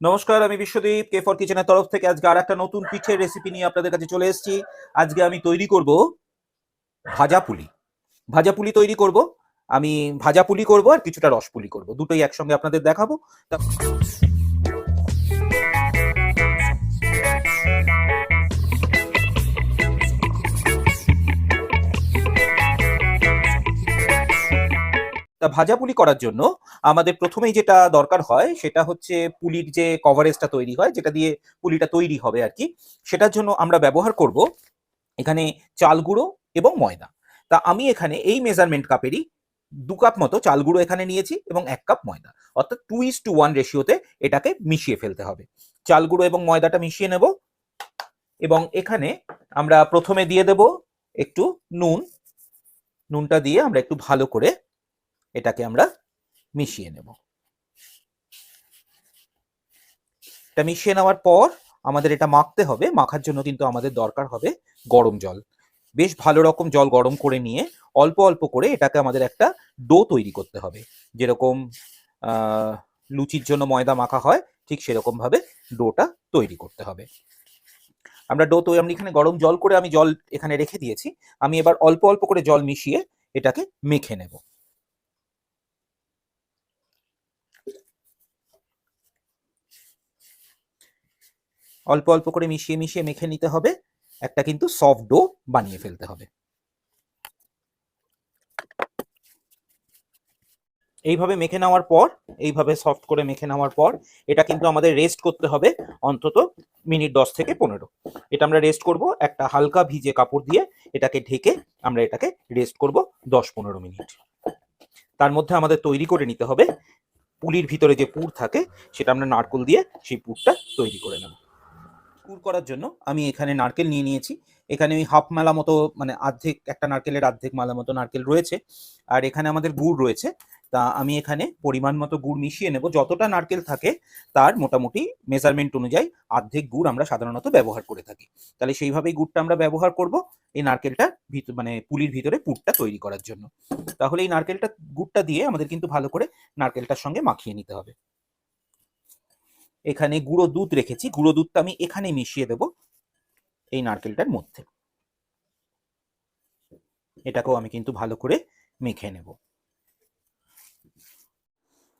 নমস্কার, আমি Biswadip K for কিচেনের তরফ থেকে আজকে আর একটা নতুন পিঠের রেসিপি নিয়ে আপনাদের কাছে চলে এসেছি। আজকে আমি তৈরি করব ভাজা পুলি। ভাজা পুলি তৈরি করব, আমি ভাজা পুলি করব আর কিছুটা রস পুলি করব। দুটোই একসঙ্গে আপনাদের দেখাবো। তা- ভাজা পুলি করার জন্য আমাদের প্রথমেই যেটা দরকার হয় সেটা হচ্ছে পুলির যে কভারেজটা তৈরি হয়, যেটা দিয়ে পুলিটা তৈরি হবে আর কি, সেটার জন্য আমরা ব্যবহার করব এখানে চাল গুঁড়ো এবং ময়দা। তা আমি এখানে এই মেজারমেন্ট কাপেরই দু কাপ মতো চাল গুঁড়ো এখানে নিয়েছি এবং এক কাপ ময়দা। অর্থাৎ টু ইস টু ওয়ান রেশিওতে এটাকে মিশিয়ে ফেলতে হবে। চাল গুঁড়ো এবং ময়দাটা মিশিয়ে নেব এবং এখানে আমরা প্রথমে দিয়ে দেব একটু নুন। নুনটা দিয়ে আমরা একটু ভালো করে এটাকে আমরা মিশিয়ে নেব। এটা মিশিয়ে নেওয়ার পর আমাদের এটা মাখতে হবে। মাখার জন্য কিন্তু আমাদের দরকার হবে গরম জল। বেশ ভালো রকম জল গরম করে নিয়ে অল্প অল্প করে এটাকে আমাদের একটা ডো তৈরি করতে হবে। যেরকম লুচির জন্য ময়দা মাখা হয়, ঠিক সেরকম ভাবে ডোটা তৈরি করতে হবে। আমরা ডো তৈরি আমি এখানে গরম জল করে আমি জল এখানে রেখে দিয়েছি। আমি এবার অল্প অল্প করে জল মিশিয়ে এটাকে মেখে নেব। অল্প অল্প করে মিশিয়ে মিশিয়ে মেখে নিতে হবে। একটা কিন্তু সফট ডো বানিয়ে ফেলতে হবে। এইভাবে মেখে নেওয়ার পর, এইভাবে সফট করে মেখে নেওয়ার পর, এটা কিন্তু আমাদের রেস্ট করতে হবে অন্তত মিনিট দশ থেকে পনেরো। এটা আমরা রেস্ট করব একটা হালকা ভিজে কাপড় দিয়ে, এটাকে ঢেকে আমরা এটাকে রেস্ট করব দশ পনেরো মিনিট। তার মধ্যে আমাদের তৈরি করে নিতে হবে। পুলির ভিতরে যে পুর থাকে, সেটা আমরা নারকোল দিয়ে সেই পুরটা তৈরি করে নেব। পুর করার জন্য আমি এখানে নারকেল নিয়ে নিয়েছি। এখানে ওই হাফ মালা মতো মানে অর্ধেক একটা নারকেলের আর্ধেক মালা মতো নারকেল রয়েছে। আর এখানে আমাদের গুড় রয়েছে। তা আমি এখানে পরিমাণ মতো গুড় মিশিয়ে নেব। যতটা নারকেল থাকে, তার মোটামুটি মেজারমেন্ট অনুযায়ী অর্ধেক গুড় আমরা সাধারণত ব্যবহার করে থাকি। তাহলে সেইভাবেই গুড়টা আমরা ব্যবহার করব এই নারকেলটা ভিতর মানে পুলির ভিতরে পুরটা তৈরি করার জন্য। তাহলে এই নারকেলটা, গুড়টা দিয়ে আমাদের কিন্তু ভালো করে নারকেলটার সঙ্গে মাখিয়ে নিতে হবে। এখানে গুঁড়ো দুধ রেখেছি। গুঁড়ো দুধটা আমি এখানে মিশিয়ে দেব এই নারকেলটার মধ্যে। এটাকেও আমি কিন্তু ভালো করে মেখে নেব।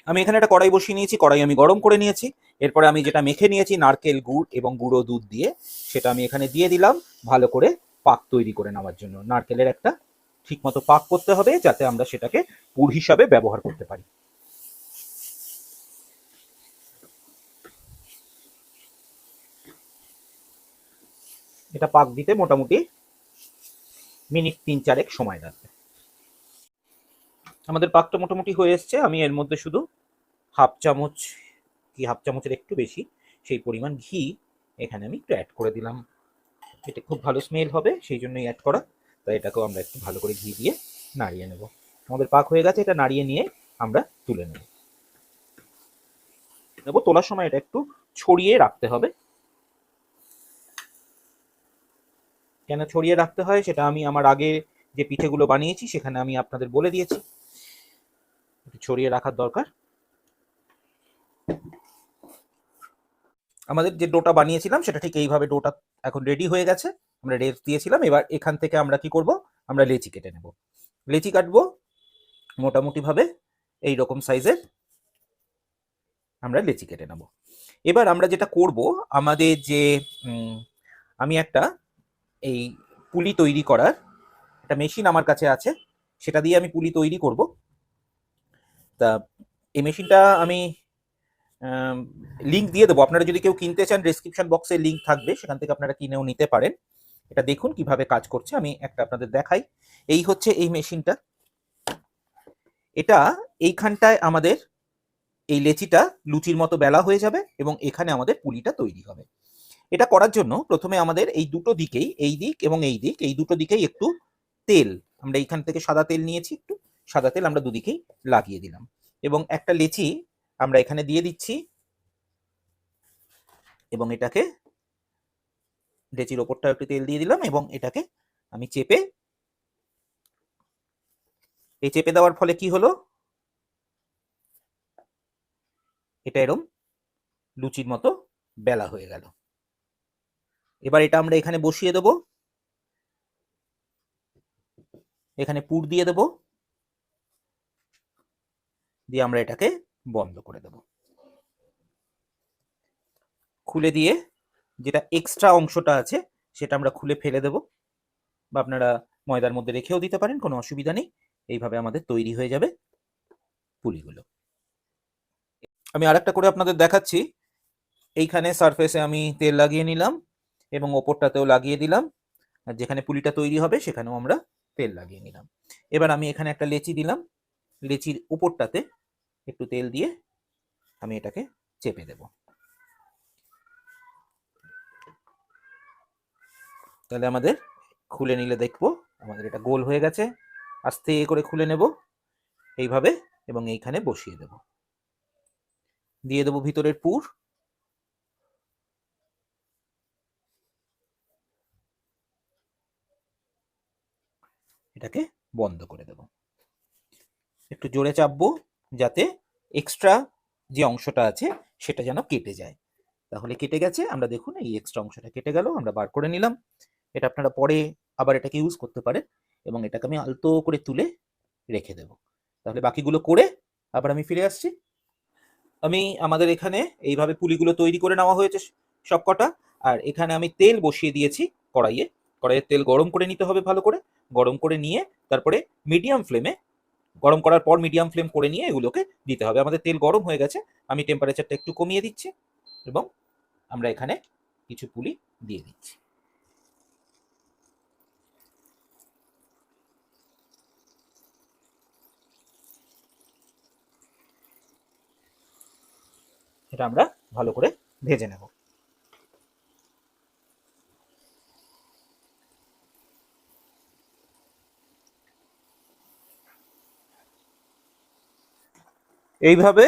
আমি এখানে একটা কড়াই বসিয়ে নিয়েছি। কড়াই আমি গরম করে নিয়েছি। এরপরে আমি যেটা মেখে নিয়েছি, নারকেল গুড় এবং গুঁড়ো দুধ দিয়ে, সেটা আমি এখানে দিয়ে দিলাম ভালো করে পাক তৈরি করে নেওয়ার জন্য। নারকেলের একটা ঠিকমতো পাক করতে হবে যাতে আমরা সেটাকে পুর হিসাবে ব্যবহার করতে পারি। এটা পাক দিতে মোটামুটি মিনিট তিন চারেক সময় লাগবে। আমাদের পাকটা মোটামুটি হয়ে এসছে। আমি এর মধ্যে শুধু হাফ চামচ, কি হাফ চামচের একটু বেশি, সেই পরিমাণ ঘি এখানে আমি একটু অ্যাড করে দিলাম। এটা খুব ভালো স্মেল হবে, সেই জন্যই অ্যাড করা। তাই এটাকেও আমরা একটু ভালো করে ঘি দিয়ে নাড়িয়ে নেব। আমাদের পাক হয়ে গেছে, এটা নাড়িয়ে নিয়ে আমরা তুলে নেব। নেব তোলার সময় এটা একটু ছড়িয়ে রাখতে হবে। কেন ছড়িয়ে রাখতে হয় সেটা আমি আমার আগে যে পিঠেগুলো বানিয়েছি সেখানে আমি আপনাদের বলে দিয়েছি। ছড়িয়ে রাখার দরকার। আমাদের যে ডোটা বানিয়েছিলাম সেটা ঠিক এইভাবে ডোটা এখন রেডি হয়ে গেছে। আমরা রেস্ট দিয়েছিলাম, এবার এখান থেকে আমরা কি করব? আমরা লেচি কেটে নেব। লেচি কাটবো মোটামুটি ভাবে এই রকম সাইজের। আমরা লেচি কেটে নেব। এবার আমরা যেটা করব, আমাদের যে আমি একটা এই পুলি তৈরি করার একটা মেশিন আমার কাছে আছে। সেটা দিয়ে আমি পুলি তৈরি করব। তা এই মেশিনটা আমি লিঙ্ক দিয়ে দেবো। আপনারা যদি কেউ কিনতে চান ডিসক্রিপশন বক্সে লিঙ্ক থাকবে। সেখান থেকে আপনারা কিনেও নিতে পারেন। এটা দেখুন কীভাবে কাজ করছে। আমি একটা আপনাদের দেখাই। এই হচ্ছে এই মেশিনটা। এটা এইখানটায় আমাদের এই লেচিটা লুচির মতো বেলা হয়ে যাবে এবং এখানে আমাদের পুলিটা তৈরি হবে। এটা করার জন্য প্রথমে আমাদের এই দুটো দিকেই, এই দিক এবং এই দিক, এই দুটো দিকেই একটু তেল, আমরা এইখান থেকে সাদা তেল নিয়েছি একটু, সাদা তেল আমরা দুদিকেই লাগিয়ে দিলাম। এবং একটা লেচি আমরা এখানে দিয়ে দিচ্ছি এবং এটাকে লেচির ওপরটা একটু তেল দিয়ে দিলাম এবং এটাকে আমি চেপে, এই চেপে দেওয়ার ফলে কি হলো? এটা এরম লুচির মতো বেলা হয়ে গেল। এবার এটা আমরা এখানে বসিয়ে দেব। এখানে পুর দিয়ে দেব। দিয়ে আমরা এটাকে বন্ধ করে দেব। খুলে দিয়ে যেটা এক্সট্রা অংশটা আছে, সেটা আমরা খুলে ফেলে দেব। বা আপনারা ময়দার মধ্যে রেখেও দিতে পারেন, কোনো অসুবিধা নেই। এইভাবে আমাদের তৈরি হয়ে যাবে পুলিগুলো। আমি আরেকটা করে আপনাদের দেখাচ্ছি। এইখানে সারফেসে আমি তেল লাগিয়ে নিলাম। এবং ওপরটাতেও লাগিয়ে দিলাম। আর যেখানে পুলিটা তৈরি হবে, সেখানেও আমরা তেল লাগিয়ে নিলাম। এবার আমি এখানে একটা লেচি দিলাম। লেচির উপরটাতে একটু তেল দিয়ে আমি এটাকে চেপে দেব। তাহলে আমাদের খুলে নিলে দেখব আমাদের এটা গোল হয়ে গেছে। আস্তে করে খুলে নেব এইভাবে এবং এইখানে বসিয়ে দেব। দিয়ে দেবো ভিতরের পুর। এটাকে বন্ধ করে দেব। একটু জোরে চাপবো যাতে এক্সট্রা যে অংশটা আছে সেটা যেন কেটে যায়। তাহলে কেটে গেছে, আমরা দেখুন এই এক্সট্রা অংশটা কেটে গেল, আমরা বার করে নিলাম। এটা আপনারা পরে আবার এটাকে ইউজ করতে পারেন এবং এটাকে আমি আলতো করে তুলে রেখে দেব। তাহলে বাকিগুলো করে আবার আমি ফিরে আসছি। আমি আমাদের এখানে এইভাবে পুলিগুলো তৈরি করে নেওয়া হয়েছে সব কটা আর এখানে আমি তেল বসিয়ে দিয়েছি কড়াইয়ে। কড়াইয়ের তেল গরম করে নিতে হবে ভালো করে। গরম করে নিয়ে তারপরে মিডিয়াম ফ্লেমে গরম করার পর মিডিয়াম ফ্লেম করে নিয়ে এগুলোকে দিতে হবে। আমাদের তেল গরম হয়ে গেছে, আমি টেম্পারেচারটা একটু কমিয়ে দিচ্ছি এবং আমরা এখানে কিছু পুলি দিয়ে দিচ্ছি। এটা আমরা ভালো করে ভেজে নেব। এইভাবে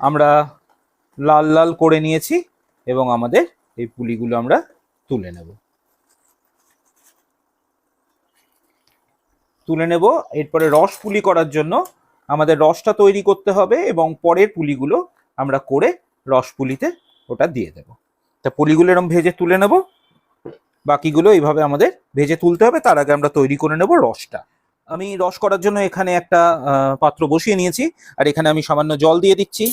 আমরা লাল লাল করে নিয়েছি এবং আমাদের এই পুলিগুলো আমরা তুলে নেব। তুলে নেব, এরপরে রস পুলি করার জন্য আমাদের রসটা তৈরি করতে হবে এবং পরের পুলিগুলো আমরা করে রস পুলিতে ওটা দিয়ে দেব। তা পুলিগুলো এরকম ভেজে তুলে নেব, বাকিগুলো এইভাবে আমাদের ভেজে তুলতে হবে, তার আগে আমরা তৈরি করে নেব রসটা। আমি রস করার জন্য এখানে একটা পাত্র বসিয়ে নিয়েছি। আর এখানে আমি সামান্য জল দিয়ে দিচ্ছি।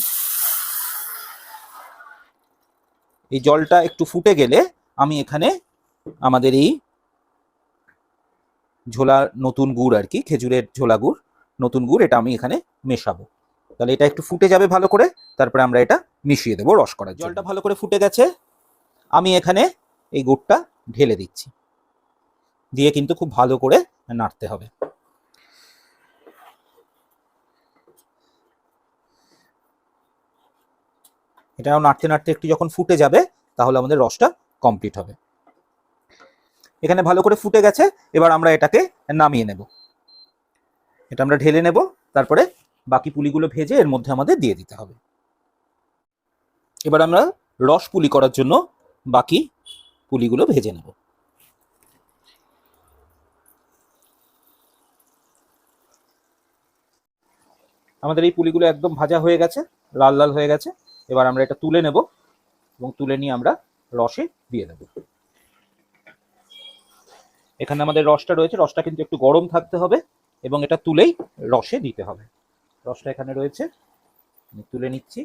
এই জলটা একটু ফুটে গেলে আমি এখানে আমাদের এই ঝোলা নতুন গুড় আর কি, খেজুরের ঝোলা গুড়, নতুন গুড়, এটা আমি এখানে মেশাবো। তাহলে এটা একটু ফুটে যাবে ভালো করে, তারপরে আমরা এটা মিশিয়ে দেবো রস করার জলটা ভালো করে ফুটে গেছে, আমি এখানে এই গুড়টা ঢেলে দিচ্ছি। দিয়ে কিন্তু খুব ভালো করে নাড়তে হবে। এটাও নাড়তে নাড়তে একটু যখন ফুটে যাবে, তাহলে আমাদের রসটা কমপ্লিট হবে। এখানে ভালো করে ফুটে গেছে, এবার আমরা এটাকে নামিয়ে নেব। এটা আমরা ঢেলে নেব, তারপরে বাকি পুলিগুলো ভেজে এর মধ্যে আমাদের দিয়ে দিতে হবে। এবার আমরা রস পুলি করার জন্য বাকি পুলিগুলো ভেজে নেব। আমাদের এই পুলিগুলো একদম ভাজা হয়ে গেছে, লাল লাল হয়ে গেছে। এবার আমরা এটা তুলে নেব এবং তুলে নিয়ে আমরা রসে দিয়ে দেব। এখানে আমাদের রসটা রয়েছে, রসটা কিন্তু একটু গরম থাকতে হবে এবং এটা তুলেই রসে দিতে হবে। রসটা এখানে রয়েছে, আমি তুলে নিচ্ছি।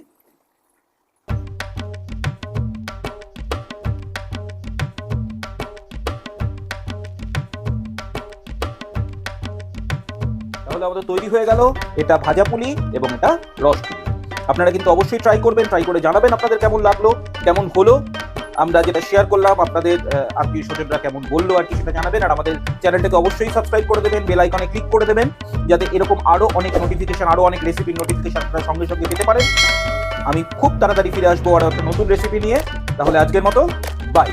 তাহলে আমাদের তৈরি হয়ে গেল, এটা ভাজা পুলি এবং এটা রস পুলি। আপনারা কিন্তু অবশ্যই ট্রাই করবেন ট্রাই করে জানাবেন আপনাদের কেমন লাগল কেমন হলো। আমরা যেটা শেয়ার করলাম আপনাদের আহ, আত্মীয় স্বজনরা কেমন বলল আর কি সেটা জানাবেন। আর আমাদের চ্যানেলটাকে অবশ্যই সাবস্ক্রাইব করে দেবেন বেল আইকনে ক্লিক করে দেবেন যাতে এরকম আরও অনেক নোটিফিকেশন আরও অনেক রেসিপির নোটিফিকেশন আপনারা সঙ্গে সঙ্গে পেতে পারেন। আমি খুব তাড়াতাড়ি ফিরে আসব আর একটা নতুন রেসিপি নিয়ে। তাহলে আজকের মতো বাই